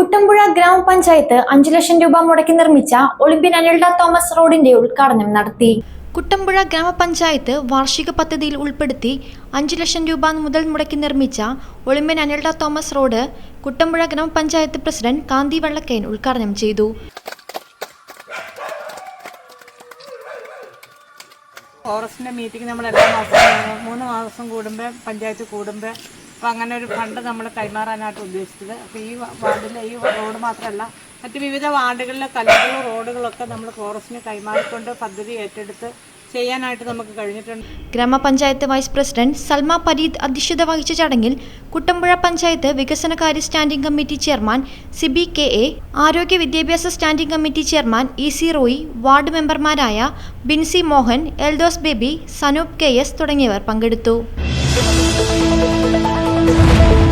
കുട്ടമ്പുഴ ഗ്രാമപഞ്ചായത്ത് അഞ്ചു ലക്ഷം രൂപ മുടക്കി നിർമ്മിച്ച ഒളിമ്പ്യൻ അനിൽഡ തോമസ് റോഡിന്റെ ഉദ്ഘാടനം നടത്തി. കുട്ടമ്പുഴ ഗ്രാമപഞ്ചായത്ത് വാർഷിക പദ്ധതിയിൽ ഉൾപ്പെടുത്തി അഞ്ചു ലക്ഷം രൂപ മുതൽ മുടക്കി നിർമ്മിച്ച olympian Anilda Thomas road Kuttampuzha ഗ്രാമപഞ്ചായത്ത് പ്രസിഡന്റ് കാന്തി വെള്ളക്കയൻ ഉദ്ഘാടനം ചെയ്തു. ഫോറസ്റ്റിന്റെ മീറ്റിംഗ് നമ്മൾ എല്ലാ മാസവും മൂന്ന് മാസം കൂടുമ്പോൾ പഞ്ചായത്ത് കൂടുമ്പോൾ അപ്പോൾ അങ്ങനെ ഒരു ഫണ്ട് നമ്മൾ കൈമാറാനായിട്ട് ഉദ്ദേശിച്ചത്. അപ്പോൾ ഈ വാർഡിലെ ഈ റോഡ് മാത്രമല്ല മറ്റ് വിവിധ വാർഡുകളിലെ കല്ലുകളും റോഡുകളൊക്കെ നമ്മൾ ഫോറസ്റ്റിന് കൈമാറിക്കൊണ്ട് പദ്ധതി ഏറ്റെടുത്ത് ചെയ്യാനായിട്ട് നമുക്ക് കഴിഞ്ഞിട്ടുണ്ട്. ഗ്രാമപഞ്ചായത്ത് വൈസ് പ്രസിഡന്റ് സൽമ പരീദ് അധ്യക്ഷത വഹിച്ച ചടങ്ങിൽ കുട്ടമ്പുഴ പഞ്ചായത്ത് വികസനകാര്യ standing committee chairman Sibi K A ആരോഗ്യ വിദ്യാഭ്യാസ standing committee chairman E C Roy ward മെമ്പർമാരായ Bincy Mohan Eldhose Baby Sanoop K S തുടങ്ങിയവർ പങ്കെടുത്തു. you.